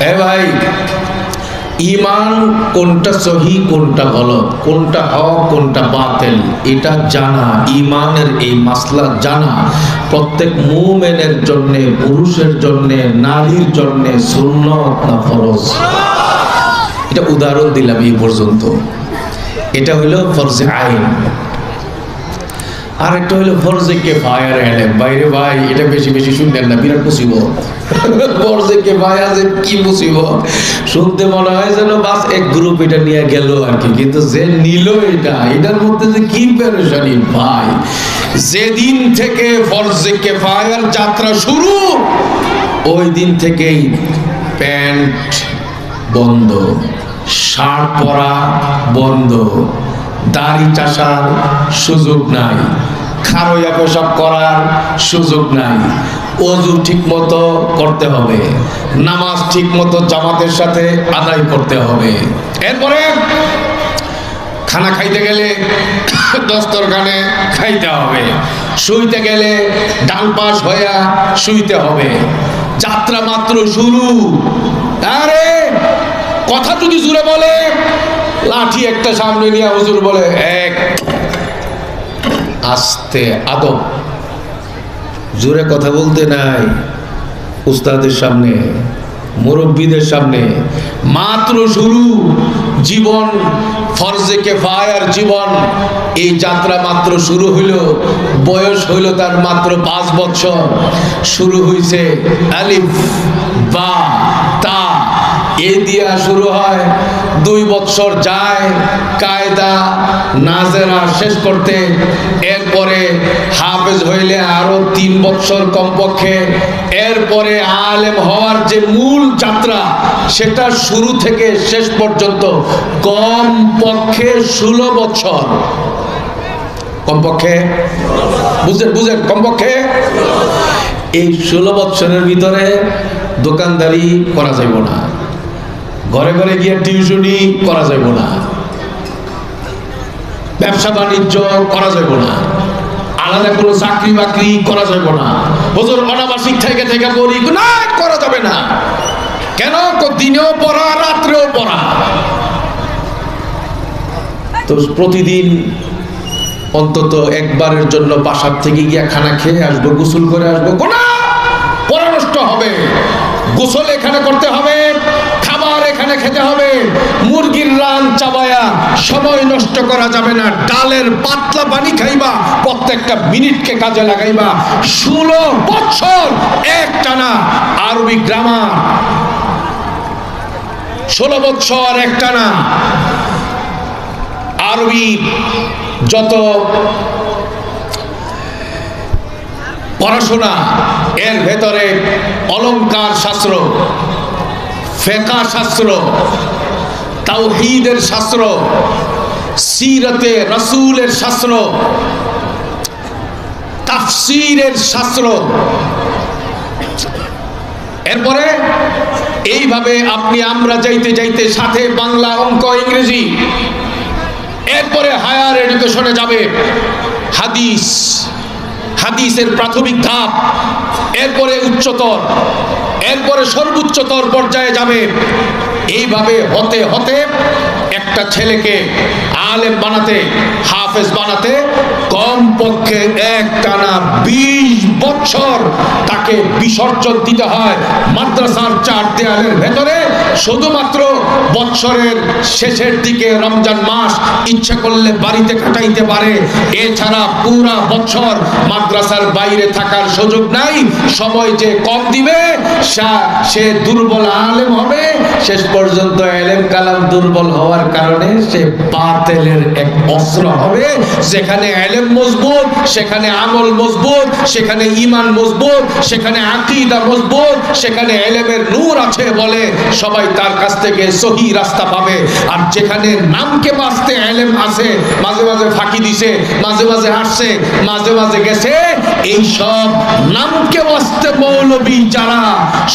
এ ভাই, ইমান কোনটা সহি, কোনটা গলত? কোনটা হক, কোনটা বাতিল? এটা জানা, ইমানের এই মাসলা জানা। প্রত্যেক মুমেনের জন্য, পুরুষের জন্য, নারীর জন্য সুন্নত না ফরজ? এটা উদাহরণ দিলাম এই পর্যন্ত। এটা হইল ফরজে আইন। আর একটা হলো ফরজে কে ফায়ার এলেন। বাইরে ভাই, এটা বেশি বেশি শুনলেন না, বিরাট মুসিবত। ফরজে কে ফায়ার যে কি মুসিবত? শুনতে মনে হয় যেন বাস এক গ্রুপ এটা নিয়ে গেল আর কি। কিন্তু যে নিল এটা, এটার মধ্যে যে কি পেরেশানি ভাই। যেদিন থেকে ফরজে কে ফায়ার যাত্রা শুরু, ওই দিন থেকেই প্যান্ট বন্ধ, শার্ট পরা বন্ধ। দাড়ি চাষার সুযোগ নাই। খারইয়া পেশাব করার সুযোগ নাই। অজু ঠিক মতো করতে হবে। নামাজ ঠিক মতো জামাতের সাথে আদায় করতে হবে। এরপরে খানা খাইতে গেলে দস্তর দস্তরখানে খাইতে হবে। শুইতে গেলে ডান পাশ হইয়া শুইতে হবে। যাত্রা মাত্র শুরু। আরে, কথা যদি জুড়ে বলে লাঠি একটা সামনে নিয়ে হুজুর বলে, এক। আস্তে আদব জোরে কথা বলতে নাই। উস্তাদের সামনে, মুরব্বীদের সামনে। মাত্র শুরু। জীবন, ফরজে কে ফায়ার জীবন। এই যাত্রা মাত্র শুরু হইল। বয়স হইল তার মাত্র পাঁচ বছর শুরু হইছে আলিফ, বা। এ দিয়া শুরু হয়, দুই বছর যায়, কায়দা নাজেরা শেষ করতে। এরপরে হাফেজ হইলে আরও তিন বছর কমপক্ষে। এরপরে আলেম হওয়ার যে মূল যাত্রা, সেটা শুরু থেকে শেষ পর্যন্ত কম পক্ষে ষোলো বছর কমপক্ষে? বুঝেন বুঝেন, কমপক্ষে? এই ষোলো বছরের ভিতরে দোকানদারি করা যাইব না। ঘরে ঘরে গিয়ে টিউশনি করা যাইব না। ব্যবসা বাণিজ্য করা যাইব না। আলাদা কোনো চাকরি বাকরি করা যাইব না। হুজুর অনাবাসিক থেকে থেকে পড়ি না, করা যাবে না। কেন? দিনেও পড়া, রাত্রেও পড়া। তো প্রতিদিন অন্তত একবারের জন্য বাসার থেকে গিয়া খানা খেয়ে আসব, গোসল করে আসব। কোনা পড়া নষ্ট হবে। গোসল এখানে করতে হবে। এখানে খেতে হবে। মুরগির রান চাবায়া সময় নষ্ট করা যাবে না। ডালের পাতলা পানি খাইবা, প্রত্যেকটা মিনিটকে কাজে লাগাইবা। ষোলো বছর এক টানা আরবি গ্রামার। ষোলো বছর এক টানা আরবি যত পড়াশোনা, এর ভেতরে অলংকার শাস্ত্র ফেকা শাস্ত্র, তাওহীদের শাস্ত্র, সিরতে রসুলের শাস্ত্র, তাফসিরের শাস্ত্র। এরপরে এইভাবে আপনি আমরা যাইতে যাইতে সাথে বাংলা অঙ্ক ইংরেজি, এরপরে হায়ার এডুকেশনে যাবে। হাদিস, হাদিসের প্রাথমিক ধাপ, এরপরে উচ্চতর। এরপরে সর্বোচ্চতর পর্যায়ে যাবে। এইভাবে হতে হতে একটা ছেলেকে আলেম বানাতে হাফেজ বানাতে কম পক্ষে এক টানা বিশ বছর তাকে বিসর্জন দিতে হয় মাদ্রাসার চার দেয়ালের ভেতরে। শুধুমাত্র বৎসরের শেষের দিকে রমজান মাস ইচ্ছা করলে বাড়িতে কাটাইতে পারে। এছাড়া পুরা বছর মাদ্রাসার বাইরে থাকার সুযোগ নাই। সময় যে কম দিবে সে দুর্বল আলেম হবে। শেষ পর্যন্ত এলেম কালাম দুর্বল হওয়ার কারণে সে বাতেলের এক অস্ত্র হবে। যেখানে এলেম মজবুত, সেখানে আমল মজবুত, সেখানে ইমান মজবুত, সেখানে আকিদা মজবুত, সেখানে এলেমের নূর আছে বলে সবাই তার কাছ থেকে সহি রাস্তা পাবে। আর যেখানে নামকে বাঁচতে এলেম আছে, মাঝে মাঝে ফাঁকি দিছে, মাঝে মাঝে আসছে মাঝে মাঝে গেছে, এই সব নামকে বাঁচতে মৌলবী যারা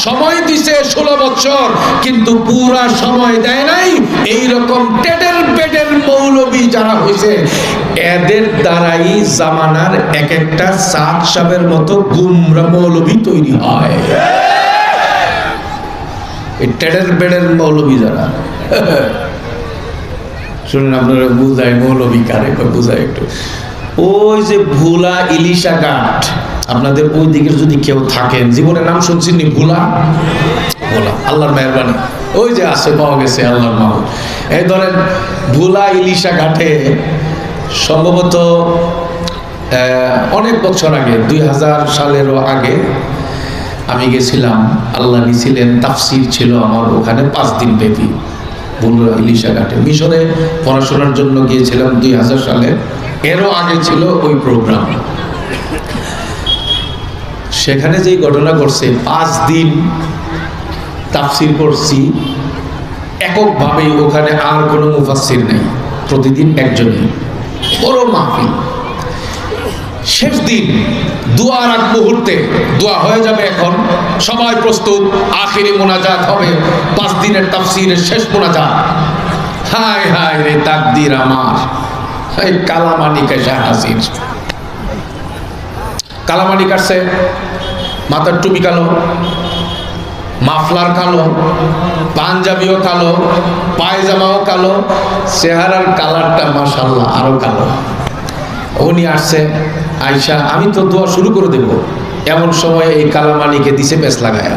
সময় দিছে ষোলো বছর, কিন্তু পুরা সময় দেয় নাই এই রকম টেডের পেডের মৌলবী যারা হয়েছে এদের দ্বারাই জামানার এক একটা সাত সাবের মতো গুমরা মৌলবী তৈরি হয়। যারা। শুনুন আপনারা মৌলবী কারে? বুঝাই একটু। ওই যে ভোলা ইলিশা ঘাট আপনাদের ওই দিকের যদি কেউ থাকেন, জীবনের নাম শুনছেন নি ভোলা? ভোলা, আল্লাহর মেহরবানি। ওই যে আছে, পাওয়া গেছে আল্লাহর মাহবুব এই ধরেন, ভুলা ইলিশা ঘাটে সম্ভবত অনেক বছর আগে, দুই হাজার সালেরও আগে, আমি গেছিলাম। আল্লাহ নিছিলেন তাফসির ছিল আমার ওখানে পাঁচ দিন ব্যাপী বন্ধুরা ইলিশা ঘাটে। মিশরে পড়াশোনার জন্য গিয়েছিলাম দুই হাজার সালে। এরও আগে ছিল ওই প্রোগ্রাম। সেখানে যেই ঘটনা ঘটছে, পাঁচ দিন তাফসির করছি, এককভাবেই ওখানে আর কোনো মুফাসির নেই, প্রতিদিন একজনই। বড় মাহফিল। শেষ দিন, দোয়ার আগ মুহূর্তে দোয়া হয়ে যাবে এখন। সবাই প্রস্তুত, আখেরি মোনাজাত হবে। পাঁচ দিনের তাফসিরের শেষ মোনাজাত। হায় হায় রে তাকদির আমার। এই কালামানি কেশা হাসির কালামানি কাটছে মাথার টুপি কালো। মাফলার কালো, পাঞ্জাবিও কালো, পায়জামাও কালো, চেহারার কালারটা মাসাল্লাহ আরও কালো। উনি আসছে আয়সা আমি তো দোয়া শুরু করে দেব। এমন সময় এই কালামানিকে দিছে পেস লাগায়া।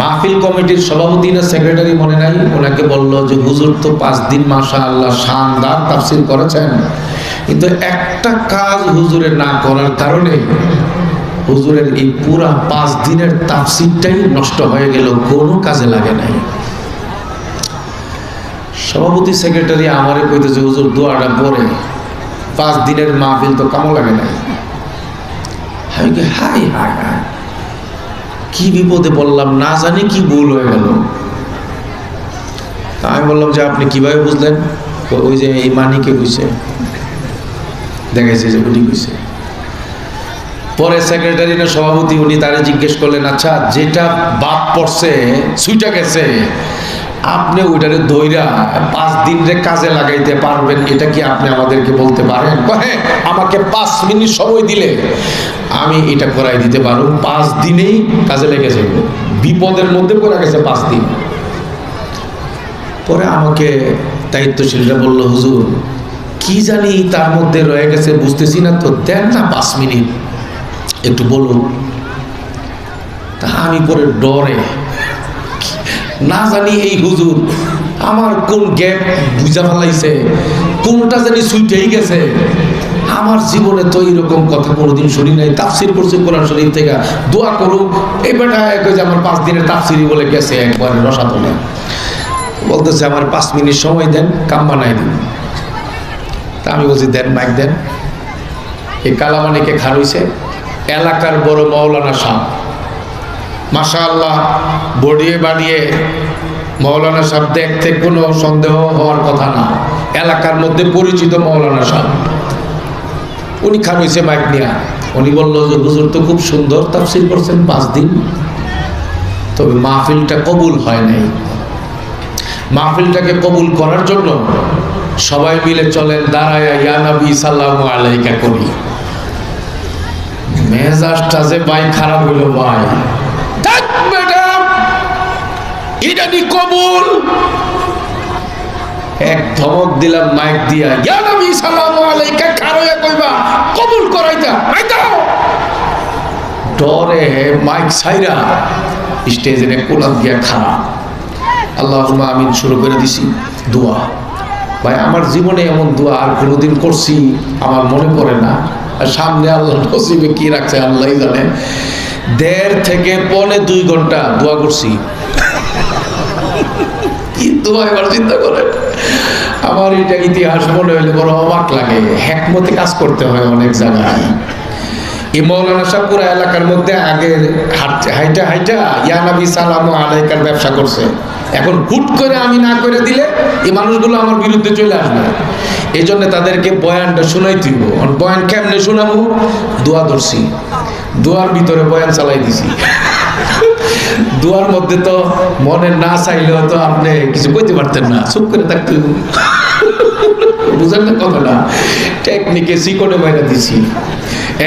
মাহফিল কমিটির সভাপতি না সেক্রেটারি মনে নাই? ওনাকে বলল যে, হুজুর তো পাঁচ দিন মাসা আল্লাহ শানদার তাফসির করেছেন। কিন্তু একটা কাজ হুজুরের না করার কারণে হুজুরের এই পুরা পাঁচ দিনের তাফসিরটাই নষ্ট হয়ে গেল কোনো কাজে লাগে নাই। সভাপতি সেক্রেটারি আমারে কইতেছে হুজুর, দোয়াটা পরে পাঁচ দিনের মাহফিল তো কামো লাগে নাই। আমি কি হাই হাই হাই কি বিপদে বললাম না জানি কি ভুল হয়ে গেল। আমি বললাম যে, আপনি কীভাবে বুঝলেন? ওই যে এই মানিকে কইছে। দেখাইছে যে উনি কইছে। পরে সেক্রেটারি না সভাপতি উনি তারে জিজ্ঞেস করলেন আচ্ছা যেটা বাদ পড়ছে, সুইটা গেছে, আপনি ওইটারে দইরা পাঁচ দিন রে কাজে লাগাইতে পারবেন, এটা কি আপনি আমাদেরকে বলতে পারেন? হ্যাঁ আমাকে পাঁচ মিনিট সময় দিলে আমি এটা করাই দিতে পারব, পাঁচ দিনেই কাজে লেগে যাবে বিপদের মধ্যে পড়ে গেছে পাঁচ দিন। পরে আমাকে দায়িত্বশীলরা বলল, হুজুর, কি জানি তার মধ্যে রয়ে গেছে, বুঝতেছি না তো, দেন না পাঁচ মিনিট। একটু বলুন। তা আমি পরে ডরে। না জানি এই হুজুর আমার কোন গ্যাপ বুঝা ফেলাইছে, কোনটা জানি সুইটেই গেছে। আমার জীবনে তো এইরকম কথা কোনোদিন শুনি নাই। তাফসির করছে কোরআন শরীফ থেকে। দোয়া করুক, এই বেটা যে আমার পাঁচ দিনের তাফসিরি বলে গেছে একবারে রসাতলে। বলতেছে, আমার পাঁচ মিনিট সময় দেন, কাম বানাই দিন। তা আমি বলছি, দেন, মাইক দেন। এই কালামানিকে খারইছে এলাকার বড় মৌলানা সাহ। মাশা আল্লাহ বড়িয়ে বাড়িয়ে মৌলানা সাহেব দেখতে কোনো সন্দেহ হওয়ার কথা না। এলাকার মধ্যে পরিচিত মৌলানা সাহেব উনি খানুইছে মাইক নিয়া। উনি বলল যে, হুজুর তো খুব সুন্দর তাফসির করছেন পাঁচ দিন। তবে মাহফিলটা কবুল হয় নাই। মাহফিলটাকে কবুল করার জন্য সবাই মিলে চলেন, দাঁড়ায় ইয়া নবী সাল্লামু আলাইকা করি মেজাজটা যে ভাই খারাপ হইল ভাই। ধ্যাৎ বেটা, এটা নি কবুল? এক ধমক দিলাম মাইক দিয়া। ইয়া নবী সাল্লাল্লাহু আলাইহি কারোয়া কইবা কবুল করাইতা আইতা ডরে মাইক সাইরা স্টেজে কোলাপ দিয়া খারাপ আল্লাহুম্মা আমিন শুরু করে দিছি দোয়া। ভাই আমার জীবনে এমন দোয়া আর কোনোদিন করছি আমার মনে পড়ে না। সামনে আল্লাহ নসিবে কি রাখছে আল্লাহই জানে দেড় থেকে পৌনে দুই ঘণ্টা দোয়া করছি। কি দোয়া এবার চিন্তা করেন? আমার এটা ইতিহাস মনে হইলে বড় অবাক লাগে। হ্যাকমতে কাজ করতে হয় অনেক জায়গায়। এই মৌলানা সাহেব পুরো এলাকার মধ্যে আগে হাইটা হাইটা ইয়ানাবি সালাম আলাইকার ব্যবসা করছে। এখন হুট করে আমি না করে দিলে এই মানুষগুলো আমার বিরুদ্ধে চলে আসবে। এই জন্য তাদেরকে বয়ানটা শোনাই দিব। বয়ান কেমনে শোনাবো? দোয়া ধরছি। দোয়ার ভিতরে বয়ান চালাই দিছি। দোয়ার মধ্যে তো মনে না চাইলেও তো আপনি কিছু কইতে পারতেন না। চুপ করে থাকতে বুঝেন না কথাটা? টেকনিকে চিকনে বাইরে দিছি।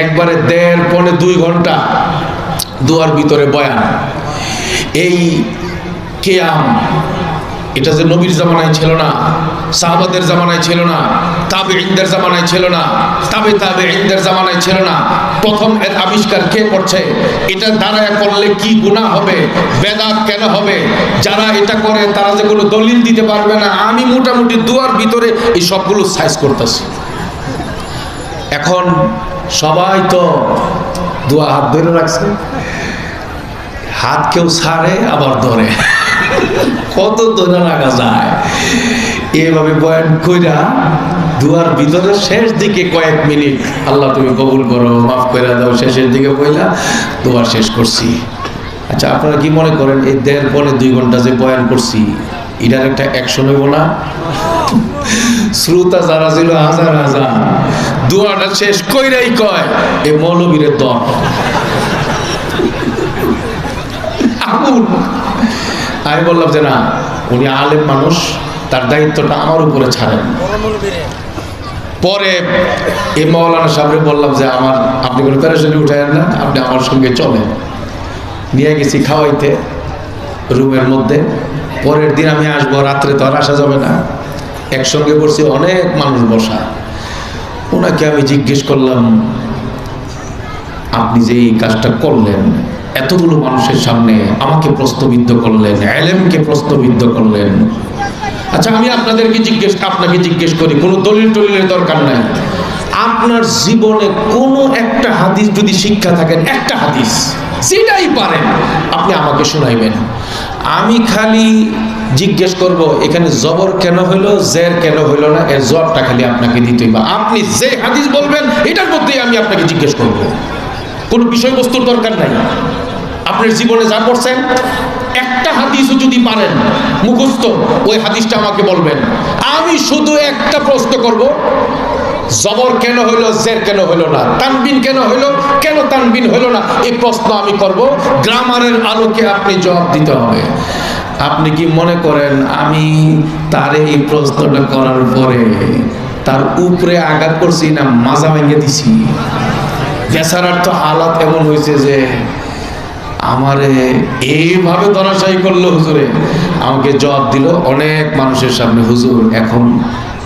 একবারে দেড়, পনে দুই ঘণ্টা দুয়ার ভিতরে বয়ান। এই কেয়াম। এটা যে নবীর জামানায় ছিল না, সাহাবাদের জামানায় ছিল না তাবে ইন্দের জামানায় ছিল না, তাবে তাবে ইন্দের জামানায় ছিল না, প্রথম এর আবিষ্কার কে করছে, এটা দ্বারা করলে কি গুনাহ হবে, বেদাত কেন হবে, যারা এটা করে তারা যে কোনো দলিল দিতে পারবে না, আমি মোটামুটি দুয়ার ভিতরে এই সবগুলো সাইজ করতেছি। এখন সবাই তো দুয়া হাত ধরে রাখছে, হাত কেউ ছাড়ে, আবার ধরে। কত ধরে রাখা যায়? এভাবে বয়ান কইরা দুয়ার ভিতরে শেষ দিকে কয়েক মিনিট, আল্লাহ তুমি কবুল করো, মাফ দাও, শেষের দিকে কইলা দোয়া শেষ করছি। আচ্ছা আপনারা কি মনে করেন এই দেড় পরে দুই ঘণ্টা যে বয়ান করছি, এটার একটা অ্যাকশন হইব না? শ্রোতা যারা ছিল, হাজার হাজার, দুয়াটা শেষ কইরাই কয়, এ মৌলবীরের দল। আগুন আমি বললাম যে না, উনি আলেম মানুষ, তার দায়িত্বটা আমার উপরে ছাড়েন। পরে এই মৌলানা সাহেবরে বললাম যে আমার, আপনি কোনো প্যারেশানি উঠায়েন না, আপনি আমার সঙ্গে চলেন। নিয়ে গেছি খাওয়াইতে, রুমের মধ্যে। পরের দিন আমি আসব, রাত্রে তো আর আসা যাবে না। একসঙ্গে করছি অনেক মানুষ বসা। ওনাকে আমি জিজ্ঞেস করলাম, আপনি যে এই কাজটা করলেন এতগুলো মানুষের সামনে আমাকে প্রশ্নবিদ্ধ করলেন, এলেমকে প্রশ্নবিদ্ধ করলেন। আচ্ছা আমি আপনাদেরকে জিজ্ঞেস আপনাকে জিজ্ঞেস করি, কোনো দলিল টলিলের দরকার নাই। আপনার জীবনে কোনো একটা হাদিস যদি শিক্ষা থাকেন, একটা হাদিস, সেটাই পারেন। আপনি আমাকে শোনাইবেন। আমি খালি জিজ্ঞেস করব, এখানে জবর কেন হইল জের কেন হইল না? এর জবটা খালি আপনাকে দিতেই বা আপনি যে হাদিস বলবেন, এটার মধ্যেই আমি আপনাকে জিজ্ঞেস করব। কোনো বিষয়বস্তুর দরকার নাই। আপনার জীবনে যা করছেন, একটা হাদিসও যদি পারেন, মুখস্থ, ওই হাদিসটা আমাকে বলবেন। আমি শুধু একটা প্রশ্ন করব, জবর কেন হইল, জের কেন হইল না? তানবিন কেন হইল, কেন তানবিন হইল না? এই প্রশ্ন আমি করব, গ্রামারের আলোকে আপনি জবাব দিতে হবে। আপনি কি মনে করেন, আমি তার এই প্রশ্নটা করার পরে তার উপরে আঘাত করছি না, মাজা ভেঙে দিছি? বেচারার তো হালাত এমন হয়েছে যে আমারে এইভাবে ধরাশায়ী করল হুজুরে। আমাকে জবাব দিল, অনেক মানুষের সামনে, হুজুর, এখন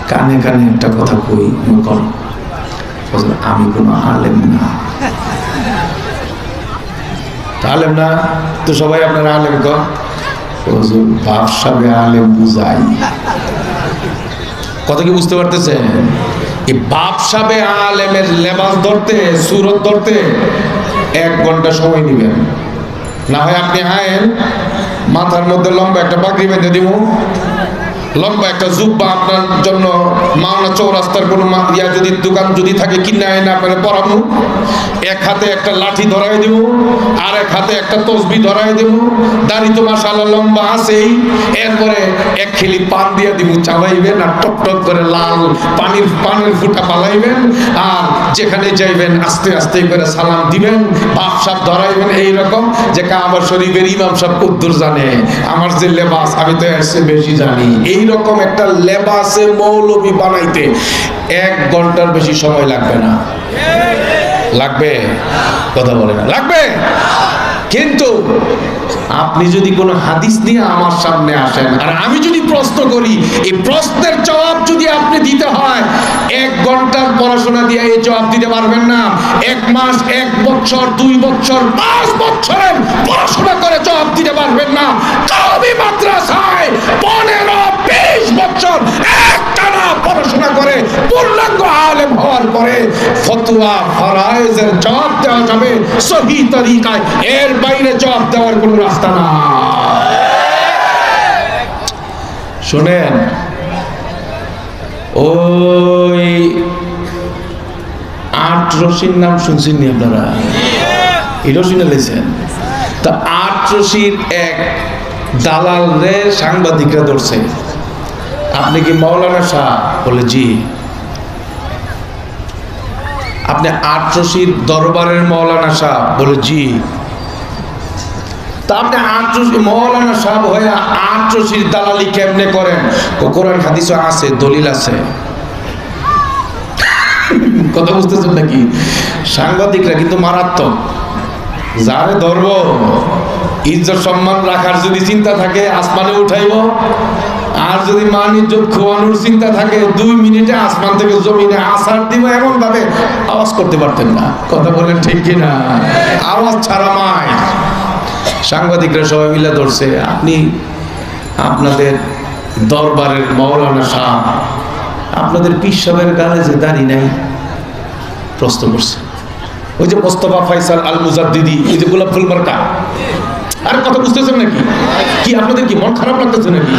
কানে কানে একটা কথা কই মুকন হুজুর, আমি কোনো আলেম না। আলেম না? তো সবাই আপনারা আলেম কর। হুজুর, বাপসাবে আলেম বুঝাই। কথা কি বুঝতে পারতেছেন? এই বাপ বাপসাবে আলেমের লেবাস ধরতে, সুরত ধরতে এক ঘণ্টা সময় নেবেন। না হয় আপনি আয়েন মাথার মধ্যে লম্বা একটা পাগড়ি বেঁধে দিব লম্বা একটা জুব্বা আপনার জন্য মাওনা চৌরাস্তার কোনো ইয়া যদি, দোকান যদি থাকে, কিনে আয় না আপনার পরামু। এক হাতে একটা লাঠি ধরাই দেব, আর এক হাতে একটা তসবি ধরাই দেব। দাড়ি তো মাসাল্লাহ লম্বা আছেই। এরপরে এক খেলি পান দিয়ে দিব চাবাইবেন আর টক টক করে লাল পানির পানির ফুটা পালাইবেন আর যেখানে যাইবেন, আস্তে আস্তে করে সালাম দিবেন, বাপ সাপ ধরাইবেন, এইরকম যে কাবার শরীফের ইমাম সাহেব কুদ্দুর জানে। আমার যে লেবাস, আমি তো চেয়ে বেশি জানি। এইরকম একটা লেবাসে মৌলবি বানাইতে এক ঘণ্টার বেশি সময় লাগবে না। লাগবে? কথা বলে না। লাগবে? কিন্তু আপনি যদি কোনো হাদিস নিয়ে আমার সামনে আসেন, আর আমি যদি প্রশ্ন করি, এই প্রশ্নের জবাব যদি আপনি দিতে হয়, এক ঘণ্টার পড়াশোনা দিয়ে এই জবাব দিতে পারবেন না। এক মাস, এক বছর, দুই বছর, পাঁচ বছরের পড়াশোনা করে জবাব দিতে পারবেন না। কবি মাদ্রাসায় পনেরো বছর একটানা পড়াশোনা করে, পূর্ণাঙ্গ আলেম হওয়ার পরে ফতুয়া ফরায়েজের জবাব দেওয়া যাবে সহি তরিকায়। এর বাইরে জবাব দেওয়ার কোনো রাস্তা না শোনেন, ওই আট রশির নাম শুনছেন নি আপনারা এটাও শুনে লেছেন? তা আট রশির এক দালাল সাংবাদিকরা ধরছে। আপনি কি মৌলানা শাহ বলে, জি। আপনি আটরশির দরবারের মৌলানা শাহ বলে, জি। তা আপনি আট রশি মৌলানা সাহেব হয়ে আট দালালি কেমনে করেন? কোরআন হাদিসও আছে, দলিল আছে। কথা বুঝতেছেন নাকি? সাংবাদিকরা কিন্তু মারাত্মক। যারে ধরবো, ইজ্জত সম্মান রাখার যদি চিন্তা থাকে, আসমানে উঠাইব আর যদি মান ইজ্জত খোয়ানোর চিন্তা থাকে, দুই মিনিটে আসমান থেকে জমিনে আসার দিব এমন ভাবে আওয়াজ করতে পারতেন না। কথা বলেন ঠিক কিনা? আওয়াজ ছাড়া মায় সাংবাদিকরা সবাই মিলে ধরছে, আপনি আপনাদের দরবারের মৌলানা শাহ আপনাদের পিসাবের গালে যে দাড়ি নাই, প্রশ্ন করছে। ওই যে মোস্তফা ফাইসাল আল মুজাদ্দিদি এই যে গোলাপ ফুল আর কথা বুঝতেছেন নাকি? কি আপনাদের কি মন খারাপ লাগতেছে নাকি?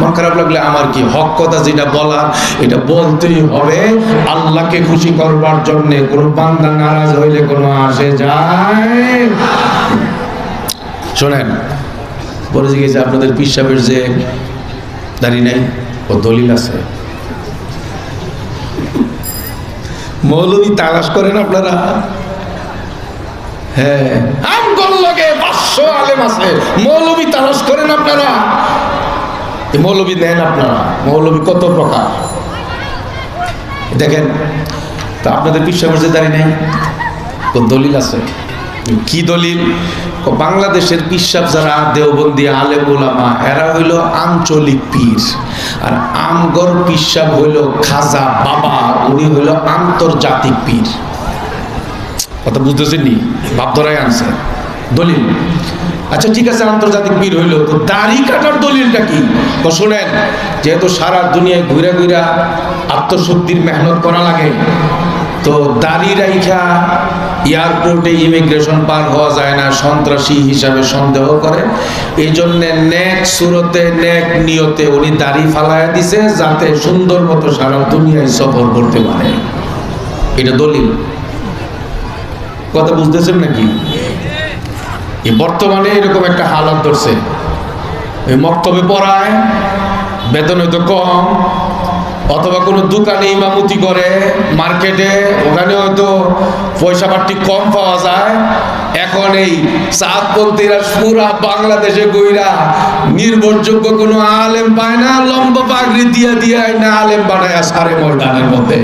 মন খারাপ লাগলে আমার কি হক কথা যেটা বলার, এটা বলতেই হবে। আল্লাহকে খুশি করবার জন্য কোনো বান্দা নারাজ হইলে কোনো আসে যায়। শোনেন, বলে জিজ্ঞেস আপনাদের পিসাবের যে দাড়ি নাই, ও দলিল আছে। মৌলবী তালাশ করেন আপনারা? হ্যাঁ। আমগর লগে। পাঁচশো আলেম আছে। মৌলবী তালাশ করেন আপনারা? মৌলবি নেন আপনারা। মৌলবী কত প্রকার? দেখেন, তা আপনাদের বিশ্বাসের দাঁড়িয়ে নেই? তো দলিল আছে। কি দলিল? বাংলাদেশের পিসাব যারা, দেওবন্দি, আলেম ওলামা এরা হইল আঞ্চলিক পীর। আর আমগর পিসাব হইল খাজা বাবা, উনি হইল আন্তর্জাতিক পীর। কথা বুঝতেছেন নি? ভাবধরাই আনছে দলিল। আচ্ছা ঠিক আছে, আন্তর্জাতিক পীর হইল তো দাড়ি কাটার দলিলটা কি? তো শোনেন, যেহেতু সারা দুনিয়ায় ঘুরে ঘুরা আত্মশুদ্ধির মেহনত করা লাগে, তো দাড়ি রাইখা এয়ারপোর্টে ইমিগ্রেশন পার হওয়া যায় না, সন্ত্রাসী হিসাবে সন্দেহ করে। এই জন্য নেক সুরতে, নেক নিয়তে উনি দাড়ি ফালাইয়া দিছে, যাতে সুন্দর মতো সারা দুনিয়ায় সফর করতে পারে। এটা দলিল। কথা বুঝতেছেন নাকি? বর্তমানে এরকম একটা হালাত ধরছে। মক্তবে পড়ায়, বেতন হয়তো কম, অথবা কোনো দোকানে ইমামতি করে, মার্কেটে, ওখানে হয়তো পয়সা পাতি কম পাওয়া যায়। এখন এই চাঁদপন্থীরা পুরা বাংলাদেশে গইরা নির্ভরযোগ্য কোনো আলেম পায় না, লম্বা পাগড়ি দিয়া দিয়া না আলেম বানায় সারে ময়দানের মধ্যে।